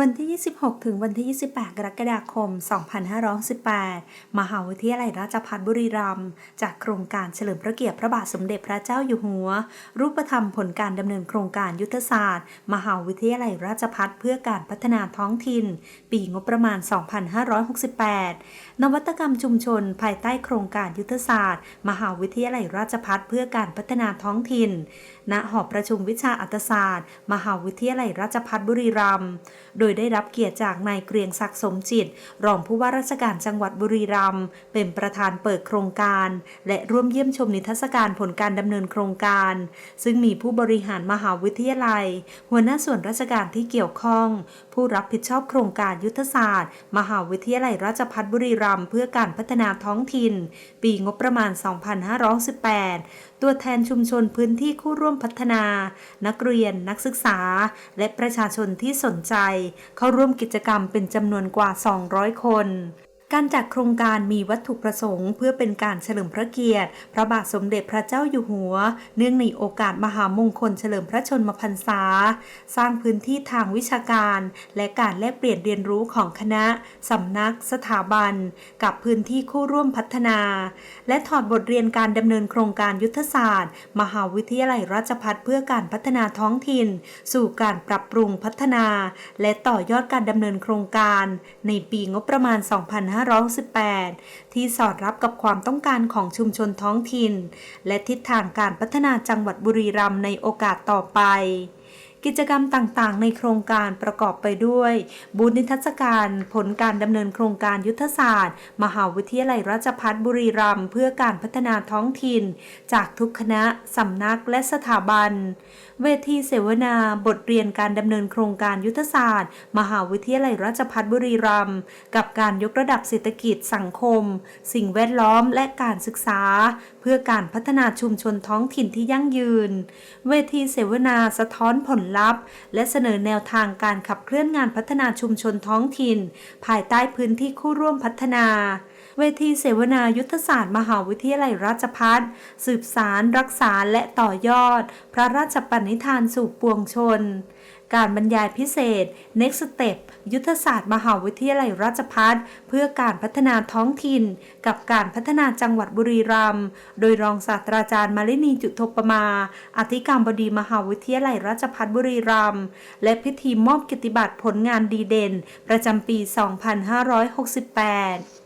วันที่ 26 ถึงวันที่ 28 กรกฎาคม 2518 มหาวิทยาลัยราชภัฏบุรีรัมย์จากโครงการเฉลิมพระเกียรติพระบาทสมเด็จพระเจ้าอยู่หัว รูปธรรมผลการดำเนินโครงการยุทธศาสตร์ มหาวิทยาลัยราชภัฏเพื่อการพัฒนาท้องถิ่น ปีงบประมาณ 2568 นวัตกรรมชุมชน ภายใต้โครงการยุทธศาสตร์ มหาวิทยาลัยราชภัฏเพื่อการพัฒนาท้องถิ่น ณ หอประชุมวิชาอัตศาสตร์ มหาวิทยาลัยราชภัฏบุรีรัมย์โดดยได้รับเกียรติจากนายเกรียงศักดิ์สมจิต รองผู้ว่าราชการจังหวัดบุรีรัมย์เป็นประธานเปิดโครงการ และร่วมเยี่ยมชมนิทรรศการผลการดำเนินโครงการ ซึ่งมีผู้บริหารมหาวิทยาลัย หัวหน้าส่วนราชการที่เกี่ยวข้อง ผู้รับผิดชอบโครงการยุทธศาสตร์ มหาวิทยาลัยราชภัฏบุรีรัมย์เพื่อการพัฒนาท้องถิ่น ปีงบประมาณ 2518 ตัวแทนชุมชนพื้นที่คู่ร่วมพัฒนา นักเรียนนักศึกษา และประชาชนที่สนใจเข้าร่วมกิจกรรมเป็นจำนวนกว่า 200 คน การจัดโครงการมีวัตถุประสงค์ เพื่อเป็นการเฉลิมพระเกียรติ พระบาทสมเด็จพระเจ้าอยู่หัว เนื่องในโอกาสมหามงคลเฉลิมพระชนมพรรษา สร้างพื้นที่ทางวิชาการ และการแลกเปลี่ยนเรียนรู้ของคณะ สำนัก สถาบัน กับพื้นที่คู่ร่วมพัฒนา และถอดบทเรียนการดำเนินโครงการยุทธศาสตร์ มหาวิทยาลัยราชภัฏเพื่อการพัฒนาท้องถิ่น สู่การปรับปรุงพัฒนา และต่อยอดการดำเนินโครงการ ในปีงบประมาณ2518 ที่สอดรับกับความต้องการของชุมชนท้องถิ่น และทิศทางการพัฒนาจังหวัดบุรีรัมย์ในโอกาสต่อไป กิจกรรมต่างๆ ในโครงการประกอบไปด้วย บูธนิทรรศการผลการดำเนินโครงการยุทธศาสตร์ มหาวิทยาลัยราชภัฏบุรีรัมย์เพื่อการพัฒนาท้องถิ่น จากทุกคณะสำนักและสถาบัน เวทีเสวนาบทเรียนการดำเนินโครงการยุทธศาสตร์ มหาวิทยาลัยราชภัฏบุรีรัมย์กับการยกระดับเศรษฐกิจสังคม สิ่งแวดล้อมและการศึกษา เพื่อการพัฒนาชุมชนท้องถิ่นที่ยั่งยืน เวทีเสวนาสะท้อนผลลัพธ์และเสนอแนวทางการขับเคลื่อนงานพัฒนาชุมชนท้องถิ่น ภายใต้พื้นที่คู่ร่วมพัฒนา เวทีเสวนายุทธศาสตร์มหาวิทยาลัยราชพัฒสืบสาร รักษาและต่อยอด พระราชปณิธานสู่ปวงชน การบรรยายพิเศษ Next Step ยุทธศาสตร์มหาวิทยาลัยราชภัฏเพื่อการพัฒนาท้องถิ่น กับการพัฒนาจังหวัดบุรีรัมย์โดยรองศาสตราจารย์มาลินีจุทปมา อธิการบดีมหาวิทยาลัยราชภัฏบุรีรัมย์และพิธีมอบกิตติบัตรผลงานดีเด่น ประจำปี 2568